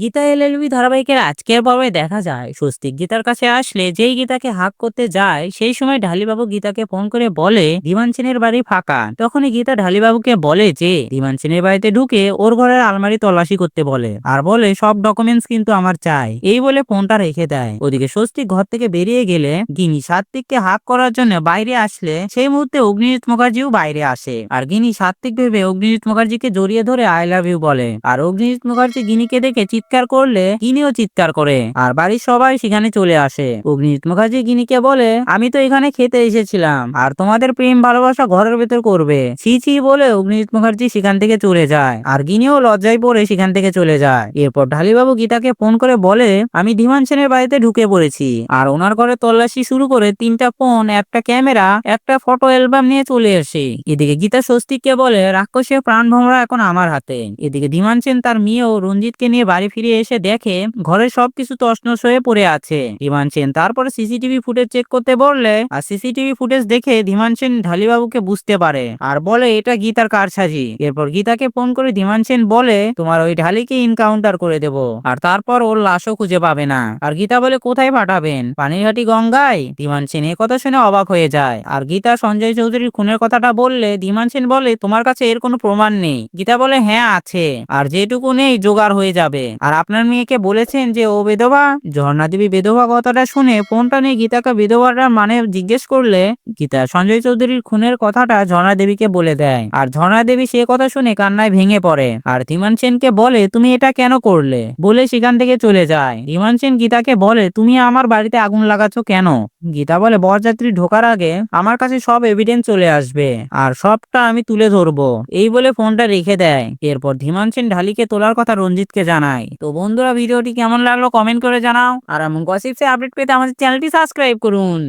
Gita LLB ধারাবাহিকের আজকের পর্বে দেখা যায়, স্বস্তিক গীতার কাছে আসলে যেই গীতাকে হাক করতে যায়, সেই সময় ঢালিবাবু গীতাকে ফোন করে বলে, ধীমান সেনের বাড়ি ফাঁকা। তখনই গীতা ঢালিবাবুকে বলে যে, ধীমান সেনের বাড়িতে ঢুকে ওর ঘরের আলমারি তল্লাশি করতে বলে আর বলে, সব ডকুমেন্টস কিন্তু আমার চাই। এই বলে ফোনটা রেখে দেয়। ওদিকে স্বস্তিক ঘর থেকে বেরিয়ে গেলে গিনি সাত্বিককে হাক করার জন্য বাইরে আসলে সেই মুহূর্তে অগ্নিজিৎ মুখার্জিও বাইরে আসে। আর গিনি সাত্বিক ভেবে অগ্নিজিৎ মুখার্জিকে জড়িয়ে ধরে আই লাভ ইউ বলে। আর অগ্নিজিৎ মুখার্জি গিনিকে দেখে চিৎকার করলে গিনিও চিৎকার করে। আর বাড়ির সবাই সেখানে চলে আসে। অগ্নিজিৎ মুখার্জি গিনিকে বলে, আমি তো এখানে খেতে এসেছিলাম। আর তোমাদের প্রেম ভালোবাসা ঘরের ভেতর করবে। ছি ছি বলে অগ্নিজিৎ মুখার্জি সেখান থেকে চলে যায়। আর গিনিও লজ্জায় পড়ে সেখান থেকে চলে যায়। এরপর ঢালিবাবু গীতাকে ফোন করে বলে, আমি ধীমান সেনের বাড়িতে ঢুকে পড়েছি। আর ওনার ঘরে তল্লাশি শুরু করে তিনটা ফোন, একটা ক্যামেরা, একটা ফটো অ্যালবাম নিয়ে চলে আসে এদিকে গীতা স্বস্তিককে বলে, রাক্ষসের প্রাণ ভ্রমরা এখন আমার হাতে। এদিকে ধীমান সেন তার মেয়ে ও রঞ্জিতকে নিয়ে বাড়ি ফিরে এসে দেখে ঘরের সবকিছু তছনছ হয়ে পড়ে আছে। ধীমান সেন তারপরে সিসিটিভি ফুটেজ চেক করতে বললে, আর সিসিটিভি ফুটেজ দেখে ধীমান সেন ঢালিবাবুকে বুঝতে পারে আর বলে, এটা গীতার কারসাজি। এরপর গীতাকে ফোন করে ধীমান সেন বলে, তোমার ওই ঢালিকে ইনকাউন্টার করে দেব, আর তারপর ওর লাশও খুঁজে পাবে না। আর গীতা বলে, কোথায় পাঠাবেন? পানিরহাটি গঙ্গায়? ধীমান সেন এ কথা শুনে অবাক হয়ে যায়। আর গীতা সঞ্জয় চৌধুরীর খুনের কথাটা বললে, ধীমান সেন বলে, তোমার কাছে এর কোনো প্রমাণ নেই। গীতা বলে হ্যাঁ আছে। আর যেটুকু নেই, জোগাড় হয়ে যাবে। আর আপনার মেয়েকে বলেছেন যে, ও বেধবা? ঝর্ণা দেবী বেধবা কথাটা শুনে ফোনটা নিয়ে গীতাকে বিধবাটার মানে জিজ্ঞেস করলে, গীতা, সঞ্জয় চৌধুরীর খুনের কথাটা ঝর্ণা দেবীকে বলে দেয়। আর ঝর্ণা দেবী সে কথা শুনে কান্নায় ভেঙে পড়ে। আর ধীমান সেনকে বলে, তুমি এটা কেন করলে? বলে সেখান থেকে চলে যায়। ধীমান সেন গীতাকে বলে, তুমি আমার বাড়িতে আগুন লাগাচ্ছ কেন? গীতা বলে, বরযাত্রী ঢোকার আগে আমার কাছে সব এভিডেন্স চলে আসবে আর সবটা আমি তুলে ধরবো। এই বলে ফোনটা রেখে দেয়। এরপর ধীমান সেন ঢালিকে তোলার কথা রঞ্জিতকে জানায়। তো বন্ধুরা, ভিডিওটি কেমন লাগল কমেন্ট করে জানাও। আর এমন গসিপসে আপডেট পেতে আমাদের চ্যানেলটি সাবস্ক্রাইব করুন।